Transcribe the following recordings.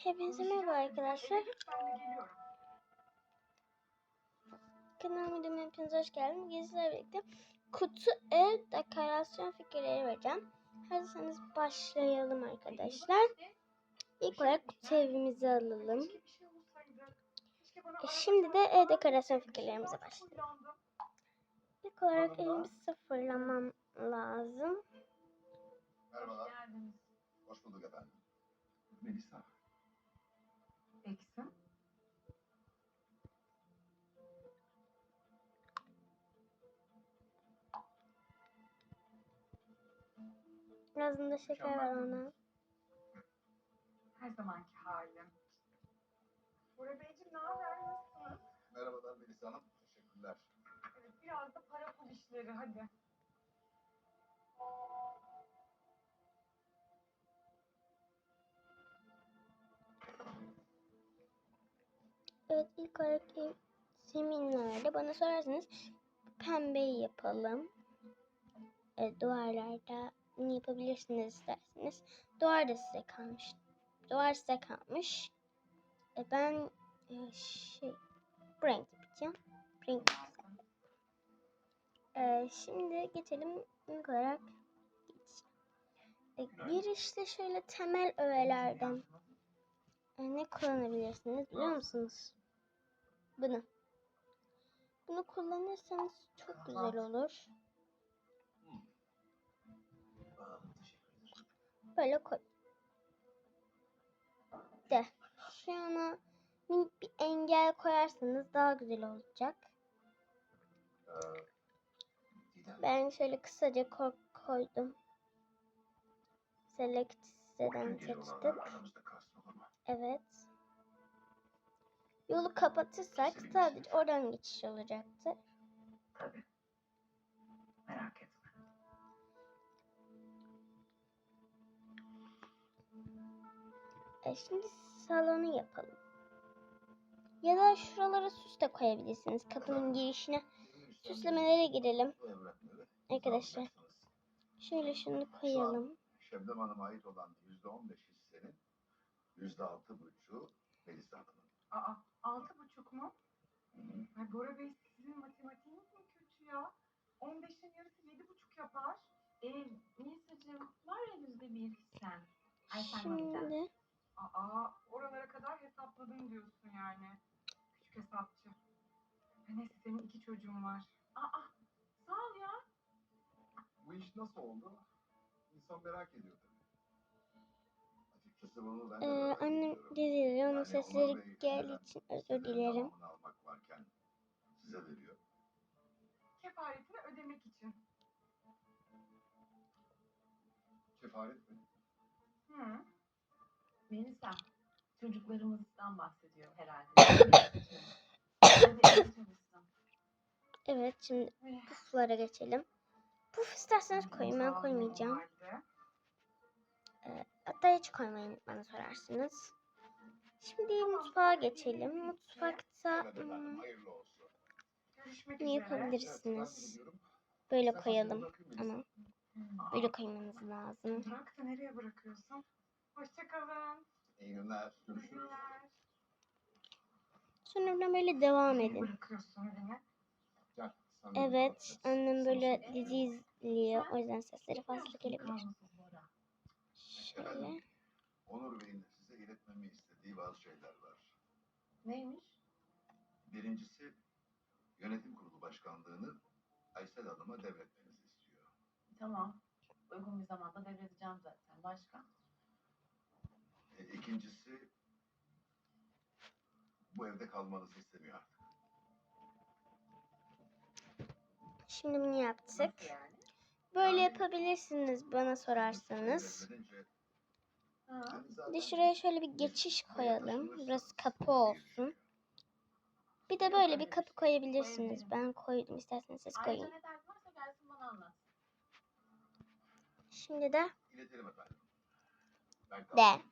Hepinize merhaba arkadaşlar. Kanalıma videoma hepiniz hoş geldiniz. Bugün sizlerle birlikte kutu ev dekorasyon fikirleri vereceğim. Hazırsanız başlayalım arkadaşlar. İlk olarak kutu evimizi alalım. E, şimdi de ev dekorasyon fikirlerimize başlayalım. İlk olarak evimi sıfırlamam lazım. Merhabalar. Hoş bulduk efendim. Melisa. Birazında şeker var ona. Her zamanki halim. Bora Beyciğim ne haber? Nasılsınız? Merhabalar Melisa Hanım. Teşekkürler. Evet, biraz da para pul işleri hadi. Evet ilk olarak ev zeminlerde bana sorarsanız pembeyi yapalım. Evet, duvarlarda bunu yapabilirsiniz isterseniz. Duvar da size kalmış. Duvar size kalmış. E, ben e, şey bu yapacağım. Renk yapacağım. E, şimdi geçelim ilk olarak. E, bir işte şöyle temel öğelerden e, ne kullanabilirsiniz biliyor musunuz? Bunu. Bunu kullanırsanız çok güzel olur. Böyle koy. De. Şuna minik bir engel koyarsanız daha güzel olacak. Ben şöyle kısaca ko- koydum. Select siteden seçtik. Evet. Yolu kapatırsak sadece oradan geçiş olacaktı. Tabii. Merak E şimdi salonu yapalım. Ya da şuralara süs de koyabilirsiniz. Kapının girişine süslemelere girelim. Arkadaşlar. Şöyle şunu koyalım. Şebnem Hanım'a ait olan %15 hissenin %6,5'u Senin iki çocuğun var. Aa, sağ ol ya. Bu iş nasıl oldu? İnsan merak ediyor tabii. Açıkçası bunu ben de e, merak annem ediyorum. dedi onun Yani sesleri Bey geldiği neden için özür dilerim. almak varken size veriyor. Kefaretini ödemek için. Kefaret mi? Hı. Melisa, çocuklarımızdan bahsediyor herhalde. Hadi iyi. Evet şimdi puflara geçelim. Puf isterseniz koyun ben koymayacağım. halde. Hatta hiç koymayın bana sorarsınız. Şimdi mutfağa geçelim. Mutfakta hmm, ne yapabilirsiniz? Böyle koyalım ama böyle koymanız lazım. Nereye bırakıyorsun? Hoşçakalın. İyi günler. İyi Görüşürüz. günler. Sonra böyle devam Nereye edin. bırakıyorsun beni? Evet annem böyle dizi izliyor. O yüzden sesleri fazla gelebilir. Şöyle. Onur Bey'in size iletmemi istediği bazı şeyler var. Neymiş? Birincisi, yönetim kurulu başkanlığını Aysel Hanım'a devretmenizi istiyor. Tamam. Uygun bir zamanda devredeceğim zaten. Başka? E, ikincisi, bu evde kalmanızı istemiyor artık. Şimdi bunu yaptık. Böyle yapabilirsiniz bana sorarsanız. Bir de şuraya şöyle bir geçiş koyalım. Burası kapı olsun. Bir de böyle bir kapı koyabilirsiniz. Ben koydum. İsterseniz siz koyun. ne derdin varsa gelsin bana anlat. Şimdi de de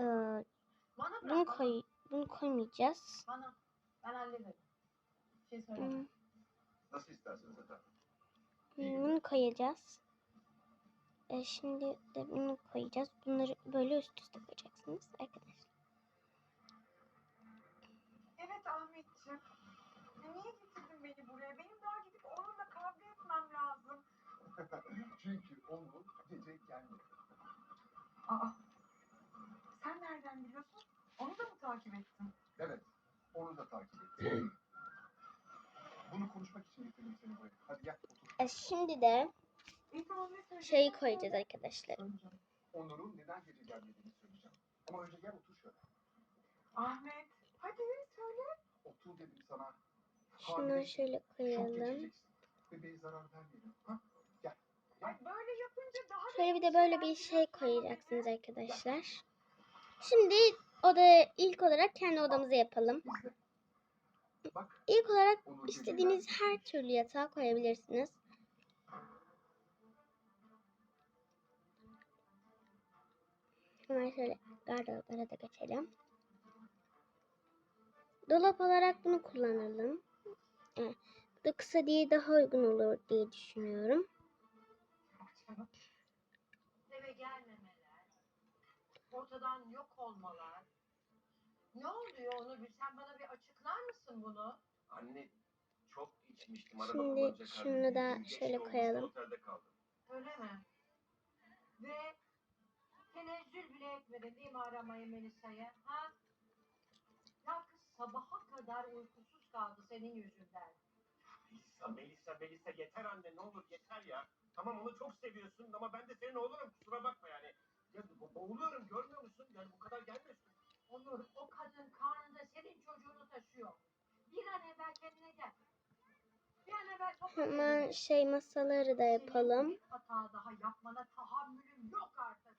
e, bırak. bunu koy bunu koymayacağız. Bana. Ben hallederim. Şey söyle. Hmm, Nasıl isterseniz efendim. Bunu koyacağız. E, şimdi de bunu koyacağız. Bunları böyle üst üste koyacaksınız. arkadaşlar. Evet Ahmetciğim. Ya niye getirdin beni buraya? Benim daha gidip onunla kavga etmem lazım. Çünkü onun gece gelmedi. Aa. Sen nereden biliyorsun? Onu da mı takip ettin? Evet, onu da takip ettim. Bunu konuşmak için getirdim seni buraya. Hadi gel otur. E, şimdi de şeyi koyacağız arkadaşlar. Onur'un neden gece gelmediğini söyleyeceğim. Ama önce gel otur şöyle. Ahmet. Hadi söyle. Otur dedim sana. Şunu şöyle koyalım. Bebeğe zarar vermeyelim. Ha? Gel. Ay böyle yapınca daha da Şöyle bir de böyle bir şey koyacaksınız arkadaşlar. Şimdi oda ilk olarak kendi odamızı yapalım. İzle. Bak. İlk olarak istediğiniz her türlü yatağa koyabilirsiniz. Hemen şöyle gardıroplara da geçelim. Dolap olarak bunu kullanalım. Evet. Bu da kısa diye daha uygun olur diye düşünüyorum. Eve gelmemeler, ortadan yok olmalar. Ne oluyor onu bir sen bana bir açıklar mısın bunu? Anne çok içmiştim. Araba Şimdi kullanacak şunu halim da yoktu. Geç şöyle koyalım. Otelde kaldım. Öyle mi? Ve tenezzül bile etmedin değil mi aramayı Melisa'ya? Ha? Ya kız sabaha kadar uykusuz kaldı senin yüzünden. Melisa, Melisa, Melisa yeter anne ne olur yeter ya. Tamam onu çok seviyorsun ama ben de senin oğlunum kusura bakma yani. Ya bo- boğuluyorum görmüyor musun? Yani bu kadar gelmiyorsun. Onur o kadın karnında senin çocuğunu taşıyor. Bir an evvel kendine gel. Bir an evvel Hemen şey masaları da yapalım. bir hata daha yapmana tahammülüm yok artık.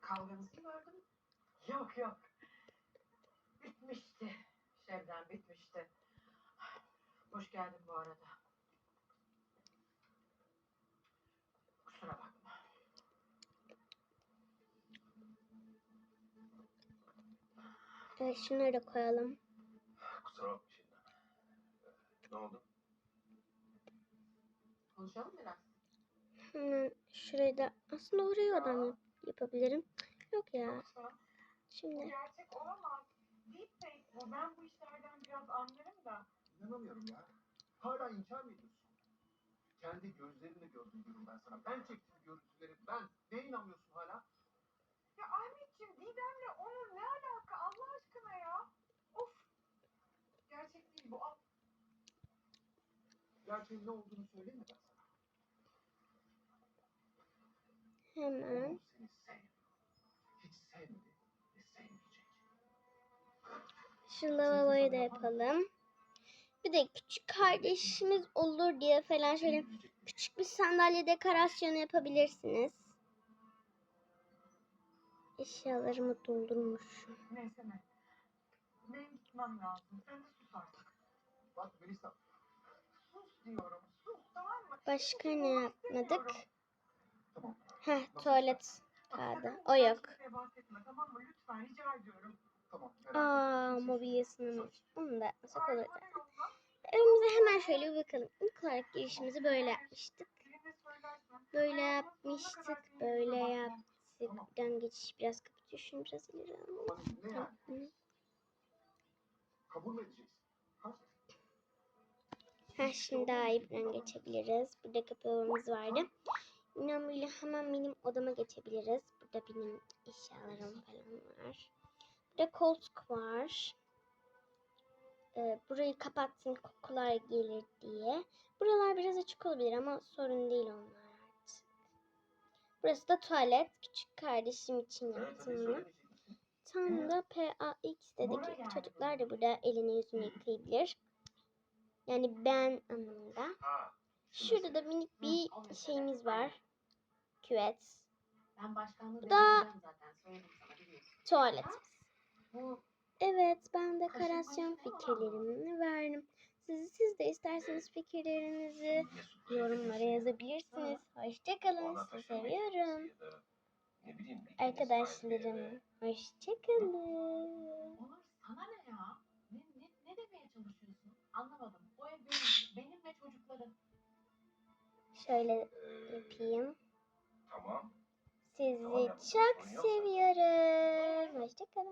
Kavganızı gördüm. Yok yok. Bitmişti. Şevden bitmişti. Hoş geldin bu arada. Kusura bakma. Evet şunları da koyalım. Kusura bakma şimdi. Ne oldu? Konuşalım biraz. Hemen şurayı da aslında oraya odam yap- yapabilirim. Yok ya. Şimdi gerçek olamaz. Deepfake bu. Ben bu işlerden biraz anlarım da. İnanamıyorum ya. Hala inkar mı ediyorsun? Kendi gözlerimle gördüm diyorum ben sana. Ben çektim görüntüleri. Ben. Ne inanmıyorsun hala? Ya Ahmetciğim Didem'le Onur ne alaka Allah aşkına ya? Of. Gerçek değil bu. Al. Gerçeğin ne olduğunu söyleyeyim mi ben sana? hemen seni sevmiyor. Hiç sevmedi ve sevmeyecek. şu lavaboyu da yapalım. Bir de küçük kardeşimiz olur diye falan şöyle küçük bir sandalye dekorasyonu yapabilirsiniz. Eşyalarımı doldurmuşum. Neyse ne. Benim gitmem lazım. Sen de sus artık. Bak Melisa. Sus diyorum. Sus tamam mı? Başka ne yapmadık? Tamam. Heh tuvalet kağıdı. O yok. tamam mı? Lütfen rica ediyorum. Tamam. Aa mobilyasını Onu da yapmasak Ay, olur. Evimize hemen şöyle bir bakalım. İlk olarak girişimizi böyle yapmıştık. Böyle yapmıştık. kadar senin Böyle yüzüne Buradan geçiş biraz kapatıyor. Şunu biraz ileri alalım. Yani? Kabul edeceksin? Ha? Ha şimdi daha iyi buradan geçebiliriz. Burada kapılarımız vardı. İnanmıyla hemen benim odama geçebiliriz. Burada benim eşyalarım falan var. Burada koltuk var. Ee, burayı kapattım kokular gelir diye. Buralar biraz açık olabilir ama sorun değil onlar. Burası da tuvalet. Küçük kardeşim için yaptım bunu. Tam da PAX dedik. Çocuklar da burada elini yüzünü yıkayabilir. Yani ben anlamında. Şurada da minik bir şeyimiz var. Küvet. Bu da-. Bu Evet ben dekorasyon var mı? fikirlerimi verdim. Siz, siz de isterseniz fikirlerinizi yorumlara yazabilirsiniz. Hoşçakalın. Sizi seviyorum. Arkadaşlarım. Hoşçakalın. Onur sana ne ya? Ne, ne, ne demeye çalışıyorsun? Anlamadım. O ev benim, benim ve çocukların. Şöyle Ee, yapayım. Tamam. Sizi çok seviyorum. Hoşçakalın.